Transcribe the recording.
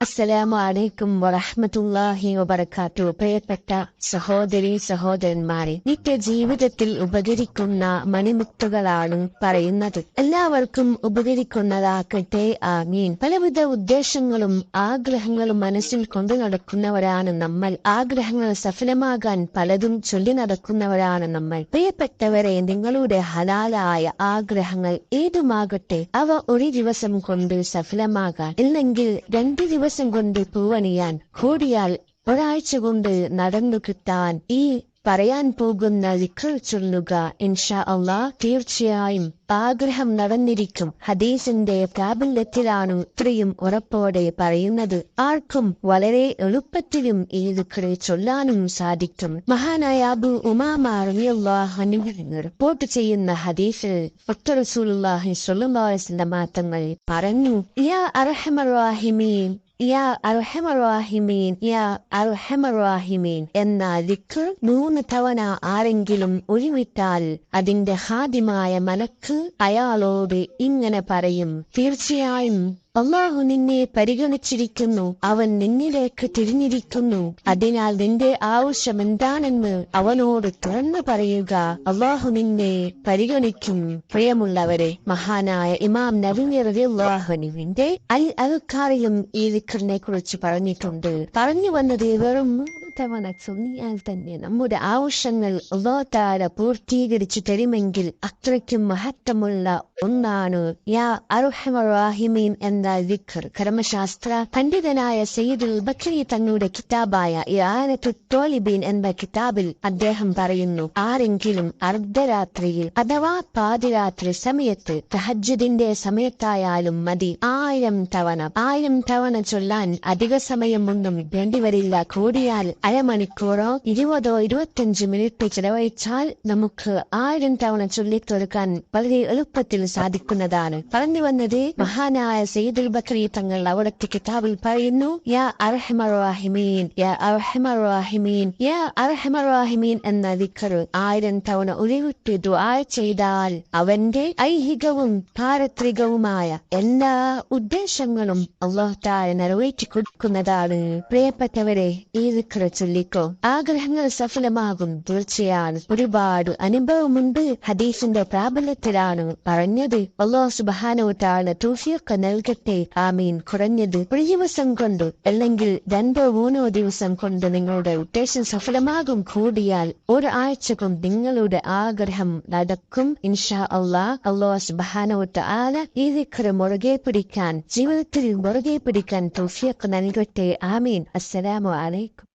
അസ്സലാമു അലൈക്കും വറഹ്മത്തുള്ളാഹി വബർക്കാത്തു പ്രിയപ്പെട്ട സഹോദരി സഹോദരന്മാരെ നിത്യ ജീവിതത്തിൽ ഉപകരിക്കുന്ന മണിമുത്തുകളാണ് പറയുന്നത്. എല്ലാവർക്കും ഉപകരിക്കുന്നതാക്കട്ടെ ആമീൻ. പലവിധ ഉദ്ദേശങ്ങളും ആഗ്രഹങ്ങളും മനസ്സിൽ കൊണ്ടു നടക്കുന്നവരാണ് നമ്മൾ. ആഗ്രഹങ്ങൾ സഫലമാകാൻ പലതും ചൊല്ലി നടക്കുന്നവരാണ് നമ്മൾ. പ്രിയപ്പെട്ടവരെ നിങ്ങളുടെ ഹലാലായ ആഗ്രഹങ്ങൾ ഏതുമാകട്ടെ അവ ഒരു ദിവസം കൊണ്ട് സഫലമാകാൻ. ഇല്ലെങ്കിൽ രണ്ടു ദിവസം കൊണ്ട് പൂവണിയാൻ കൂടിയാൽ ഒരാഴ്ച കൊണ്ട് നടന്നു കിട്ടാൻ ഈ പറയാൻ പോകുന്ന വിക്കൾ ചൊല്ലുക ഇൻഷാ അള്ളാ തീർച്ചയായും ആഗ്രഹം നടന്നിരിക്കും. ഹദീസിന്റെ പ്രാബല്യത്തിലാണ് ഇത്രയും ഉറപ്പോടെ പറയുന്നത്. ആർക്കും വളരെ എളുപ്പത്തിലും ഈ വിക്കളെ ചൊല്ലാനും സാധിക്കും. മഹാനായ അബു ഉമാമാറിയാഹു റിപ്പോർട്ട് ചെയ്യുന്ന ഹദീസിൽ റസൂലുള്ളാഹി സ്വല്ലല്ലാഹു അലൈഹി വസല്ലമ തങ്ങൾ പറഞ്ഞു യാ അർഹമർ യാ അർഹമറാഹിമീൻ യാ അർഹമറാഹിമീൻ. എന്ന ദിക്കർ മൂന്ന് തവണ ആരെങ്കിലും ഒഴിവിട്ടാൽ അതിന്റെ ഹാദ്യമായ മലക്ക് അയാളോട് ഇങ്ങനെ പറയും തീർച്ചയായും അള്ളാഹു നിന്നെ പരിഗണിച്ചിരിക്കുന്നു. അവൻ നിന്നിലേക്ക് തിരിഞ്ഞിരിക്കുന്നു. അതിനാൽ നിന്റെ ആവശ്യം എന്താണെന്ന് അവനോട് തുറന്നു പറയുക. അള്ളാഹു നിന്നെ പരിഗണിക്കും. പ്രിയമുള്ളവരെ മഹാനായ ഇമാം നവീനറിയാഹുനുവിന്റെ അൽ അൽക്കാറിയും ഈ ദിക്കറിനെ കുറിച്ച് പറഞ്ഞിട്ടുണ്ട്. പറഞ്ഞു വന്നത് വെറും തവണ ചൊല്ലിയാൽ തന്നെ നമ്മുടെ ആവശ്യങ്ങൾ അള്ളാഹ് പൂർത്തീകരിച്ചു തരുമെങ്കിൽ അത്രയ്ക്കും മഹത്വമുള്ള ഒന്നാണ് യാ അറുഹമറാഹിമീൻ എന്ന വിഖർ കർമ്മശാസ്ത്ര പണ്ഡിതനായ സയ്യിദുൽ ബക്രി തങ്ങളുടെ കിതാബായ തോലിബീൻ എന്ന കിതാബിൽ അദ്ദേഹം പറയുന്നു ആരെങ്കിലും അർദ്ധരാത്രിയിൽ അഥവാ പാതിരാത്രി സമയത്ത് തഹജ്ജുദിന്റെ സമയത്തായാലും മതി. ആയിരം തവണ ആയിരം തവണ ചൊല്ലാൻ അധിക സമയമൊന്നും വേണ്ടിവരില്ല കൂടിയാൽ അരമണിക്കൂറോ ഇരുപതോ ഇരുപത്തിയഞ്ച് മിനിറ്റ് ചിലവഴിച്ചാൽ നമുക്ക് ആയിരം തവണ ചൊല്ലിത്തൊടുക്കാൻ വളരെ എളുപ്പത്തിൽ സാധിക്കുന്നതാണ്. പറഞ്ഞു വന്നത് മഹാനായ സെയ്ദുൽ ബക്രി തങ്ങൾ അവിടുത്തെ കിതാബിൽ പറയുന്നു യാ അർഹമറാഹിമീൻ യാ അർഹമറാഹിമീൻ യാ അർഹമറാഹിമീൻ എന്ന ദിക്കറ് ആയിരം തവണ ഉരുവിട്ട് ദുആ ചെയ്താൽ അവന്റെ ഐഹികവും പാരത്രികവുമായ എല്ലാ ഉദ്ദേശങ്ങളും അള്ളാഹു താര നിറവേറ്റി കൊടുക്കുന്നതാണ്. പ്രിയപ്പെട്ടവരെ ദിക്കറ് ചൊല്ലിക്കോ. ആഗ്രഹങ്ങൾ സഫലമാകും. തീർച്ചയാണ് ഒരുപാട് അനുഭവമുണ്ട്. ഹദീസിന്റെ പ്രാബല്യത്തിലാണ് പറഞ്ഞത്. അള്ളാഹു സുബാനോട്ടാണ് തൂഫിയൊക്കെ നൽകട്ടെ. ആമീൻ. കുറഞ്ഞത് ഒരു ദിവസം കൊണ്ട് അല്ലെങ്കിൽ രണ്ടോ മൂന്നോ ദിവസം കൊണ്ട് നിങ്ങളുടെ ഉദ്ദേശം സഫലമാകും. കൂടിയാൽ ഒരാഴ്ച കൊണ്ട് നിങ്ങളുടെ ആഗ്രഹം നടക്കും. ഇൻഷാ അള്ളാഹ്. അള്ളാഹു സുബാനോട്ട് ആല ഈ ദിക്കറ് മുറുകെ പിടിക്കാൻ ജീവിതത്തിൽ മുറുകെ പിടിക്കാൻ തൗഫിയൊക്കെ നൽകട്ടെ ആമീൻ അസ്സലാമു അലൈക്കും